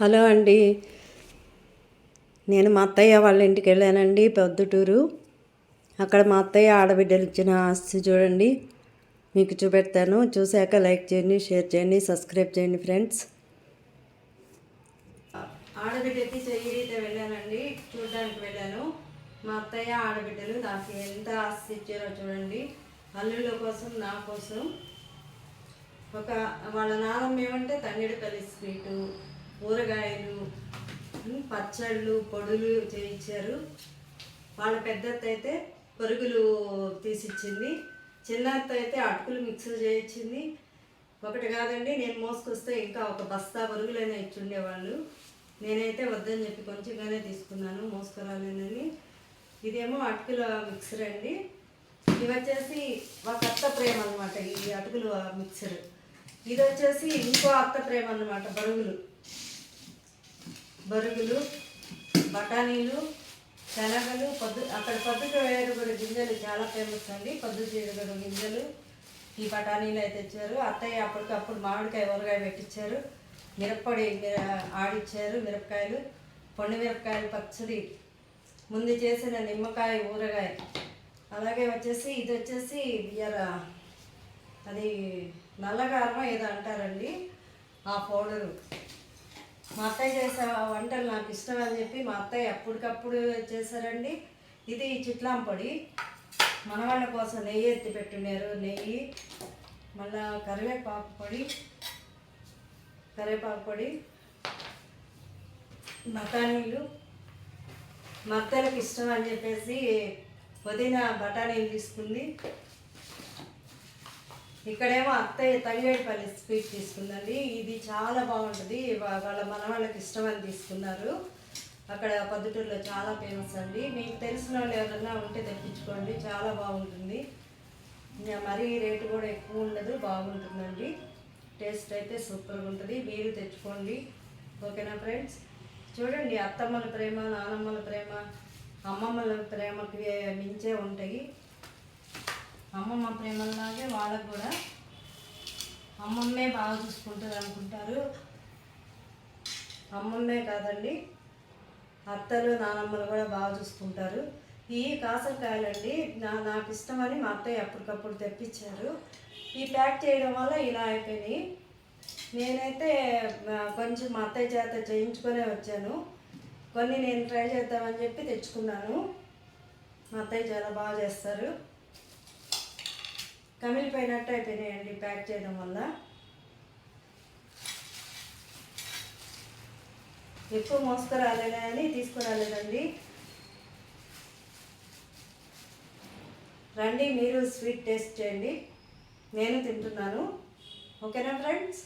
Hello అండి. నేను మా అత్తయ్య వాళ్ళ ఇంటికి వెళ్ళానండి పొద్దుటూరు. అక్కడ మా అత్తయ్య ఆడబిడ్డలు ఇచ్చిన ఆస్తి చూడండి. మీకు చూపెడతాను. చూశాక లైక్ చేయండి షేర్ చేయండి సబ్స్క్రైబ్ చేయండి ఫ్రెండ్స్. ఆడబిడ్డకి చెయ్యితే వెళ్ళానండి. చూడడానికి వెళ్ళాను. మా అత్తయ్య ఆడబిడ్డలు నాకు ఎంత ఆస్తి ఇచ్చారో చూడండి. అల్లుళ్ళ కోసం నా కోసం. ఒక వాళ్ళ నాన్నమ్మ ఏమంటే కలిసి స్వీటు ఊరగాయలు పచ్చళ్ళు పొడులు చేయించారు. వాళ్ళ పెద్దత్త అయితే పరుగులు తీసిచ్చింది. చిన్నత్త అయితే అటుకులు మిక్స్ చేయించింది. ఒకటి కాదండి నేను మోసుకొస్తే ఇంకా ఒక బస్తా పొరుగులైనా ఇచ్చుండేవాళ్ళు. నేనైతే వద్దని చెప్పి కొంచెంగానే తీసుకున్నాను మోసుకురాలేనని. ఇదేమో అటుకుల మిక్సర్ అండి. ఇవి వచ్చేసి ఒక అత్త ప్రేమ అనమాట ఈ అటుకులు మిక్సర్ ఇది వచ్చేసి ఇంకో అత్త ప్రేమ అనమాట బరుగులు. బరుగులు బఠానీలు శనగలు పొద్దు అక్కడ పొద్దుట వేరుగుడు గింజలు చాలా ఫేమస్ అండి. పొద్దు గింజలు ఈ బఠానీలు అయితే ఇచ్చారు. అత్తయ్య అప్పటికప్పుడు మామిడికాయ ఊరగాయ పెట్టించారు మిరప్పొడి ఆడిచ్చారు మిరపకాయలు. పొండి మిరపకాయలు పచ్చడి. ముందు చేసిన నిమ్మకాయ ఊరగాయ. అలాగే వచ్చేసి ఇది వచ్చేసి బియ్యర అది నల్లగారం ఏదో అంటారండి. ఆ పౌడరు. మా అత్తయ్య చేసే వంటలు నాకు ఇష్టం అని చెప్పి మా అత్తయ్య అప్పటికప్పుడు చేశారండి. ఇది చిట్లాం పొడి. మనవాళ్ళ కోసం నెయ్యి ఎత్తి పెట్టున్నారు. నెయ్యి మళ్ళా కరివేపాకు పొడి కరివేపాకు పొడి బఠానీలు. మా అత్తయ్యలకు ఇష్టం అని చెప్పేసి పుదీనా బఠానీలు తీసుకుంది. ఇక్కడేమో అత్తయ్య తంగేడిపల్లి స్వీట్ తీసుకుందండి. ఇది చాలా బాగుంటుంది. వాళ్ళ మనవాళ్ళకి ఇష్టం అని తీసుకున్నారు. అక్కడ పొద్దుటూరులో చాలా ఫేమస్ అండి. మీకు తెలిసిన వాళ్ళు ఎవరన్నా ఉంటే తెప్పించుకోండి. చాలా బాగుంటుంది. మరీ రేటు కూడా ఎక్కువ ఉండదు. బాగుంటుందండి. టేస్ట్ అయితే సూపర్గా ఉంటుంది. మీరు తెచ్చుకోండి. ఓకేనా ఫ్రెండ్స్? చూడండి అత్తమ్మల ప్రేమ నానమ్మల ప్రేమ అమ్మమ్మల ప్రేమకి మించే ఉంటాయి. అమ్మమ్మ ప్రేమలాగే వాళ్ళకు కూడా అమ్మమ్మే బాగా చూసుకుంటుంది అనుకుంటారు. అమ్మమ్మే కాదండి అత్తలు నానమ్మలు కూడా బాగా చూసుకుంటారు. ఈ కాసరకాయలండి నా నాకు ఇష్టమని మా అత్తయ్య అప్పటికప్పుడు తెప్పించారు. ఈ ప్యాక్ చేయడం వల్ల ఇలా అయిపోయినాయి. నేనైతే కొంచెం మా అత్తయ్య చేత చేయించుకొనే వచ్చాను. కొన్ని నేను ట్రై చేద్దామని చెప్పి తెచ్చుకున్నాను. మా అత్తయ్య చాలా బాగా చేస్తారు. కమిలిపోయినట్టు అయిపోయినాయండి ప్యాక్ చేయడం వల్ల. ఎక్కువ మోసుకురాలేదా అని తీసుకురాలేదండి. రండి మీరు స్వీట్ టేస్ట్ చేయండి. నేను తింటున్నాను. ఓకేనా ఫ్రెండ్స్?